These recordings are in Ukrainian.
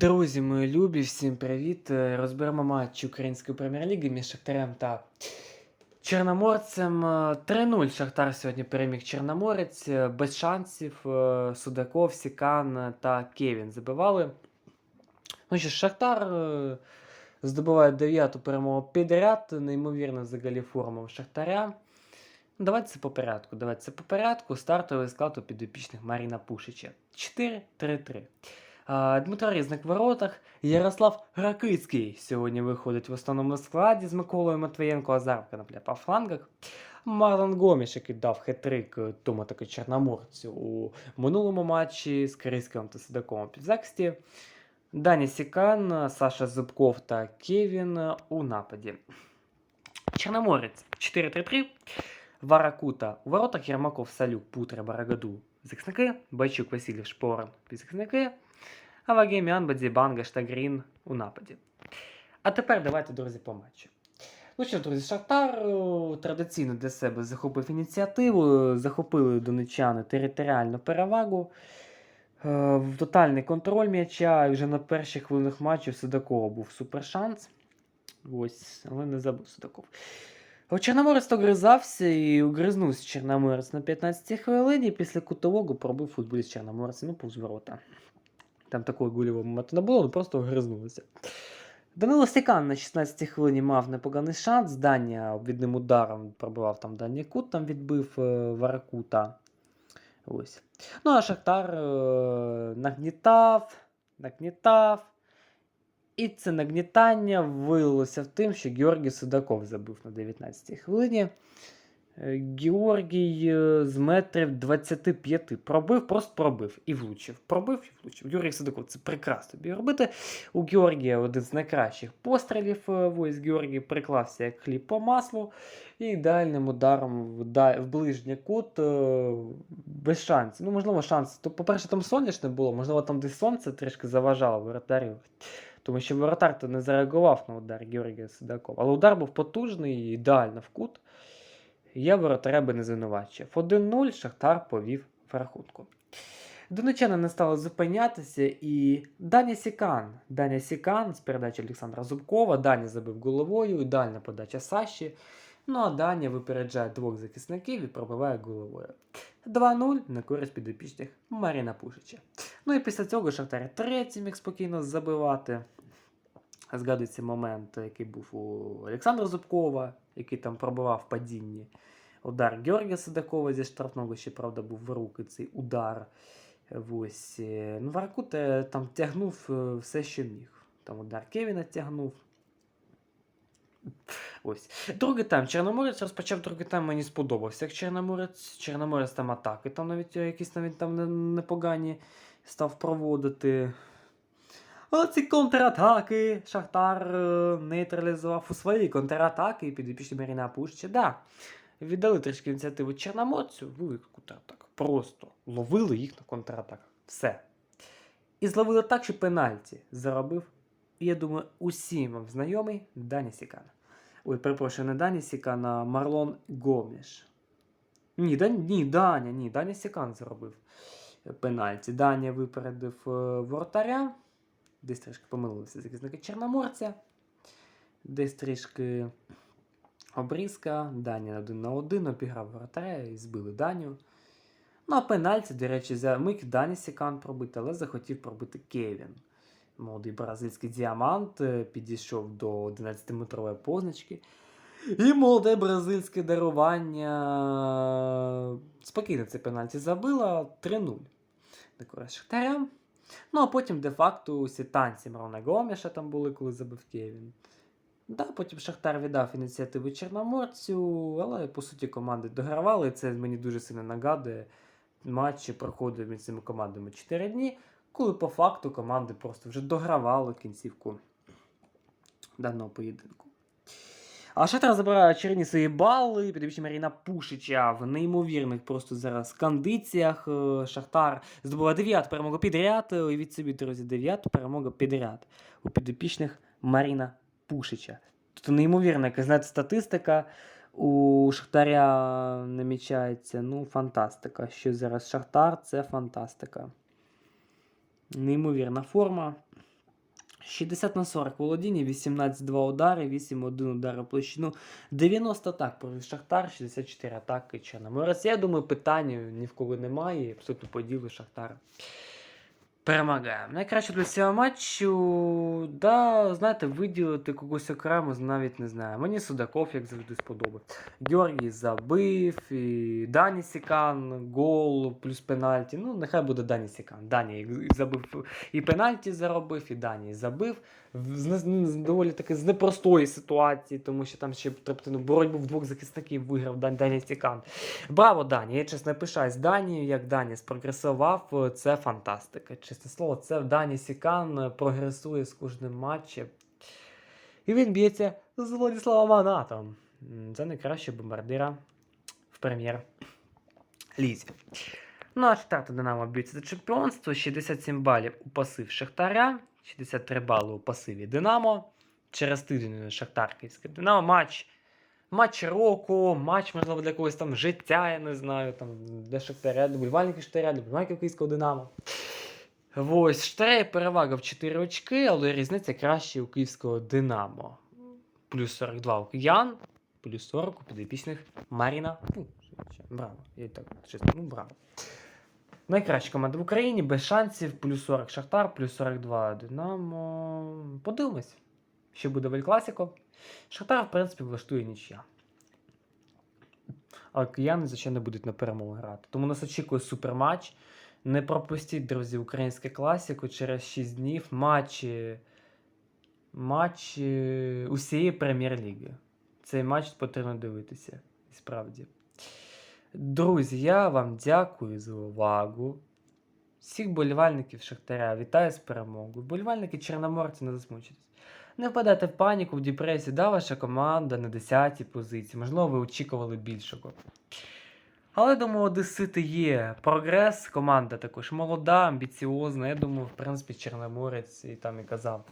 Друзі, мої любі, всім привіт! Е, Розберемо матч Української прем'єр-ліги між Шахтарем та Чорноморцем. Е, 3-0 Шахтар сьогодні переміг Чорноморець. Е, Без шансів. е, Судаков, Сікан та Кевін забивали. Ну що Шахтар е, здобуває дев'яту перемогу підряд. Неймовірно взагалі форма у Шахтаря. Давайте це по порядку. Давайте це по порядку. Стартовий склад у підопічних Маріна Пушича. 4-3-3. Дмитро Різник в воротах. Ярослав Ракицький сьогодні виходить в основному складі з Миколою Матвієнко, Азар Конопля по флангах. Марлон Гоміш, який дав хитрик е, тому таки Чорноморцю у минулому матчі з Кирийським та Сидаковим у півзахисті. Дані Сікан, Саша Зубков та Кевін у нападі. Чорноморець 4-3-3. Варакута у воротах Єрмаков, Салюк, Путра, Барагаду. Захисники, Байчук, Васильєв, Шпорин, захисники. А Вагеміан, Бадзібанга, Штагрін у нападі. А тепер давайте, друзі, по матчу. Ну що, друзі, Шахтар е, традиційно для себе захопив ініціативу, е, захопили донечани територіальну перевагу, е, тотальний контроль м'яча. І вже на перших хвилинах матчу Судакова був супершанс. Ось, але не забув Судаков. Чорноморець огризався і угризнувся Чорноморець на 15 хвилині. Після кутового пробив футболіст Чорноморця, ну, повз ворота. Там такого гульового моменту не було, ну просто огризнулося. Данило Стікан на 16 й хвилині мав непоганий шанс. Даня обвідним ударом пробивав там дальній кут, там відбив е, Варакута. Ось. Ну, а Шахтар е, нагнітав, нагнітав. І це нагнітання вилилося в тим, що Георгій Судаков забив на 19-й хвилині. Е, Георгій е, з метрів 25 пробив, просто пробив і влучив. Пробив і влучив. Георгій Судаков це прекрасно тобі робити. У Георгія один з найкращих пострілів. е, Ось Георгій приклався як хліб по маслу. І ідеальним ударом в, ближній кут без шансів. Ну, можливо, шанс. То, по-перше, там сонячне було, можливо, там десь сонце трішки заважало воротарю. Тому що воротар то не зареагував на удар Георгія Судакова. Але удар був потужний і ідеально в кут. Я воротаря би не звинувачив. 1-0 Шахтар повів в рахунку. Донечани не стали зупинятися, і Даня Сікан. Даня Сікан з передачі Олександра Зубкова. Даня забив головою, ідеальна подача Саші. Ну а Даня випереджає двох захисників і пробиває головою. 2-0 на користь підопічних Маріна Пушича. Ну і після цього Шахтар третій міг спокійно забивати. Згадується момент, який був у Олександра Зубкова, який там пробивав в падінні. Удар Георгія Садакова зі штрафного ще, правда, був в руки цей удар. Ось. е, Ну, Варакута там тягнув е, все, що міг. Там удар Кевіна тягнув. Ось. Другий тайм. Чорноморець розпочав другий тайм, мені сподобався. Як Чорноморець, Чорноморець там атаки, там навіть е, якісь навіть там непогані став проводити. Але ці контратаки Шахтар е, нейтралізував у свої контратаки і підопічні Маріна Пуща. Да, віддали трішки ініціативу Чорноморцю, велику контратаку. Просто ловили їх на контратаках. Все. І зловили так, що пенальті заробив. Я думаю, усім вам знайомий Дані Сікан. Ой, перепрошую, не Дані Сікан, а Марлон Гоміш. Ні, да, ні, Даня, ні, Даня Сікан заробив пенальті. Даня випередив е, воротаря. Десь трішки помилилися захисники Чорноморця. Десь трішки обрізка. Даня один на один обіграв воротаря і збили Даню. Ну, а пенальті, до речі, за миг Дані Сікан пробити, але захотів пробити Кевін. Молодий бразильський діамант е, підійшов до 11-метрової позначки. І молоде бразильське дарування спокійно це пенальті забила 3-0. На користь Шахтаря. Ну, а потім, де-факто, усі танці Мрона Гоміша там були, коли забив Кевін. Да, потім Шахтар віддав ініціативу Чорноморцю, але по суті команди догравали. Це мені дуже сильно нагадує матчі проходив між цими командами 4 дні, коли по факту команди просто вже догравали кінцівку даного поєдинку. А Шахтар забирає очередні свої бали. Підвищі Маріна Пушича в неймовірних просто зараз кондиціях. Е, Шахтар здобуває 9 перемогу підряд. Е, Уявіть собі, друзі, 9 перемога підряд у підопічних Маріна Пушича. Тобто неймовірна якась знаєте, статистика у Шахтаря намічається. Ну, фантастика. Що зараз Шахтар це фантастика. Неймовірна форма. 60 на 40 володіння, 18-2 удари, 8-1 удари у площину, 90 атак проти Шахтар, 64 атаки Чорноморець. Я думаю, питання ні в кого немає, абсолютно по ділу Шахтар перемагає. Найкраще для цього матчу, да, знаєте, виділити когось окремо навіть не знаю. Мені Судаков, як завжди, сподобався. Георгій забив, і Дані Сікан, гол, плюс пенальті. Ну, нехай буде Дані Сікан. Дані забив і пенальті заробив, і Дані забив. З, з доволі таки з непростої ситуації, тому що там ще тобто, ну, боротьбу в двох захисників виграв Дан, Дані Сікан. Браво, Дані! Я чесно пишаюсь Данією, як Дані спрогресував. Це фантастика. Чесне слово, це Дані Сікан прогресує з кожним матчем. І він б'ється з Владиславом Анатом. Це найкращий бомбардира в прем'єр лізі. Ну, а Шахтар Динамо б'ються за чемпіонство. 67 балів у пасив Шахтаря, 63 бали у пасиві Динамо. Через тиждень Шахтар Київське Динамо. Матч. Матч року, матч, можливо, для когось там життя, я не знаю, там, для Шахтаря, для вболівальників Шахтаря, для вболівальників Київського Динамо. Ось, є перевага в 4 очки, але різниця краще у Київського Динамо. Плюс 42 у киян, плюс 40 у підопічних Маріна. Ну, браво. Я так чесно, ну браво. Найкраща команда в Україні, без шансів, плюс 40 Шахтар, плюс 42 Динамо. Подивимось, що буде в Ель Класіко. Шахтар, в принципі, влаштує нічия. Але кияни, звичайно, будуть на перемогу грати. Тому нас очікує суперматч. Не пропустіть, друзі, українське класіку через 6 днів матчі. Матчі усієї прем'єр-ліги. Цей матч потрібно дивитися. Справді. Друзі, я вам дякую за увагу. Всіх болівальників Шахтаря вітаю з перемогою. Болівальники Чорноморці не засмучуйтесь. Не впадайте в паніку, в депресію. Да, ваша команда на 10-й позиції. Можливо, ви очікували більшого. Але думаю, Одесити є прогрес. Команда також молода, амбіціозна. Я думаю, в принципі, Чорноморець і там і казав.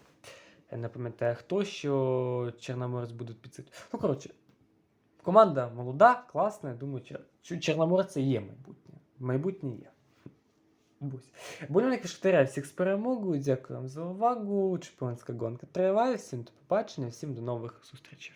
Я не пам'ятаю хто, що Чорноморець будуть підсити. Ну, коротше, команда молода, класна. Я думаю. Чор- Чорноморця є майбутнє. Майбутнє є. Болівники Шахтаря всіх з перемогою. Дякую вам за увагу. Чемпіонська гонка триває. Всім до побачення, всім до нових зустрічей.